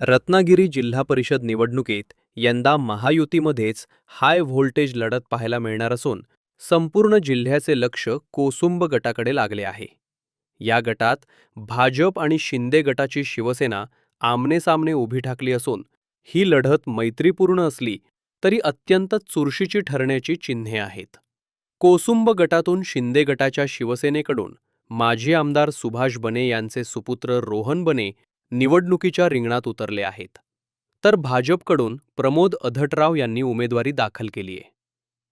रत्नागिरी जिल्हा परिषद निवडणुकीत यंदा महायुतीमध्येच हाय व्होल्टेज लढत पाहायला मिळणार असून संपूर्ण जिल्ह्याचे लक्ष कोसुंब गटाकडे लागले आहे. या गटात भाजप आणि शिंदे गटाची शिवसेना आमनेसामने उभी ठाकली असून ही लढत मैत्रीपूर्ण असली तरी अत्यंत चुरशीची ठरण्याची चिन्हे आहेत. कोसुंब गटातून शिंदे गटाच्या शिवसेनेकडून माजी आमदार सुभाष बने यांचे सुपुत्र रोहन बने निवडणुकीच्या रिंगणात उतरले आहेत. तर भाजपकडून प्रमोद अधटराव यांनी उमेदवारी दाखल केली आहे.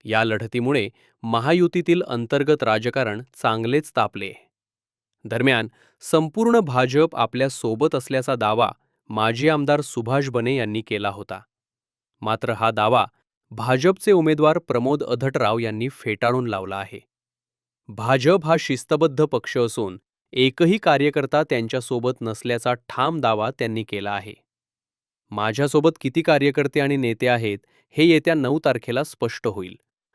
या लढतीमुळे महायुतीतील अंतर्गत राजकारण चांगलेच तापले दरम्यान संपूर्ण भाजप आपल्यासोबत असल्याचा दावा माजी आमदार सुभाष बने यांनी केला होता. मात्र हा दावा भाजपचे उमेदवार प्रमोद अधटराव यांनी फेटाळून लावला आहे. भाजप हा शिस्तबद्ध पक्ष असून एकही कार्यकर्ता त्यांच्यासोबत नसल्याचा ठाम दावा त्यांनी केला आहे. माझ्यासोबत किती कार्यकर्ते आणि नेते आहेत हे येत्या नऊ तारखेला स्पष्ट होईल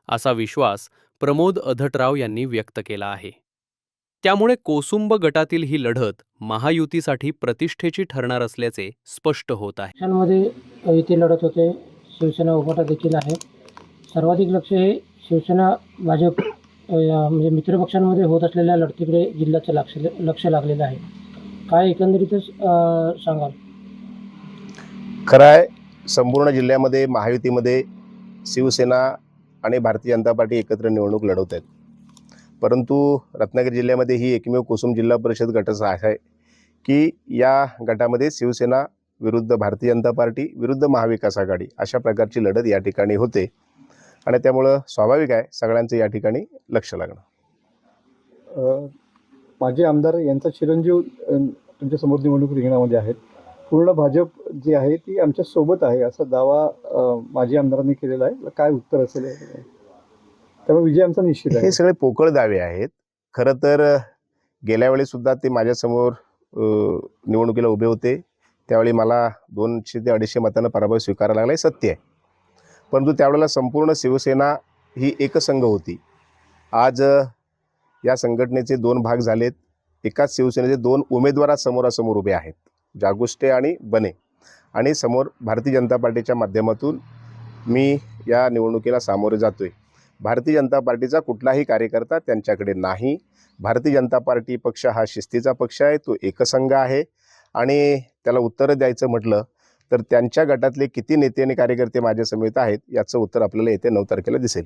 असा विश्वास प्रमोद अधटराव यांनी व्यक्त केला आहे. त्यामुळे कोसुंब गटातील ही लढत महायुतीसाठी प्रतिष्ठेची ठरणार असल्याचे स्पष्ट होत आहे. युती लढत होते शिवसेना उभाटा देखील आहे. सर्वाधिक लक्ष हे शिवसेना भाजप म्हणजे मित्रपक्षांमध्ये होत असलेल्या लढतीकडे जिल्ह्याचं लक्ष लक्ष लागलेलं आहे. काय एकंदरीतच सांगाल? खरं आहे संपूर्ण जिल्ह्यामध्ये महायुतीमध्ये शिवसेना आणि भारतीय जनता पार्टी एकत्र निवडणूक लढवत आहेत. परंतु रत्नागिरी जिल्ह्यामध्ये ही एकमेव कुसुम जिल्हा परिषद गटाचा आहे की या गटामध्ये शिवसेना विरुद्ध भारतीय जनता पार्टी विरुद्ध महाविकास आघाडी अशा प्रकारची लढत या ठिकाणी होते. आणि त्यामुळं स्वाभाविक आहे सगळ्यांचं या ठिकाणी लक्ष लागणं. माजी आमदार यांचा चिरंजीव तुमच्यासमोर निवडणूक रिंगणामध्ये आहेत. पूर्ण भाजप जी आहे ती आमच्यासोबत आहे असा दावा माजी आमदारांनी केलेला आहे. काय उत्तर असेल? त्यामुळे विजय आमचा निश्चित आहे. हे सगळे पोकळ दावे आहेत. खरं तर गेल्या वेळी सुद्धा ते माझ्यासमोर निवडणुकीला उभे होते. त्यावेळी मला दोनशे ते अडीचशे मतांना पराभव स्वीकारायला लागला हे सत्य आहे. परंतु त्यावेळेला संपूर्ण शिवसेना ही एकसंघ होती. आज या संघटनेचे दोन भाग झालेत. एकाच शिवसेनेचे दोन उमेदवार समोरासमोर उभे आहेत. जागुष्टे आणि बने. आणि समोर भारतीय जनता पार्टीच्या माध्यमातून मी या निवडणुकीला सामोरे जातोय. भारतीय जनता पार्टीचा कुठलाही कार्यकर्ता त्यांच्याकडे नाही. भारतीय जनता पार्टी पक्ष हा शिस्तीचा पक्ष आहे. तो एकसंघ आहे. आणि त्याला उत्तरं द्यायचं म्हटलं तर त्यांच्या गटातले किती नेते आणि कार्यकर्ते माझ्या समेत आहेत याचं उत्तर आपल्याला येत्या नऊ तारखेला दिसेल.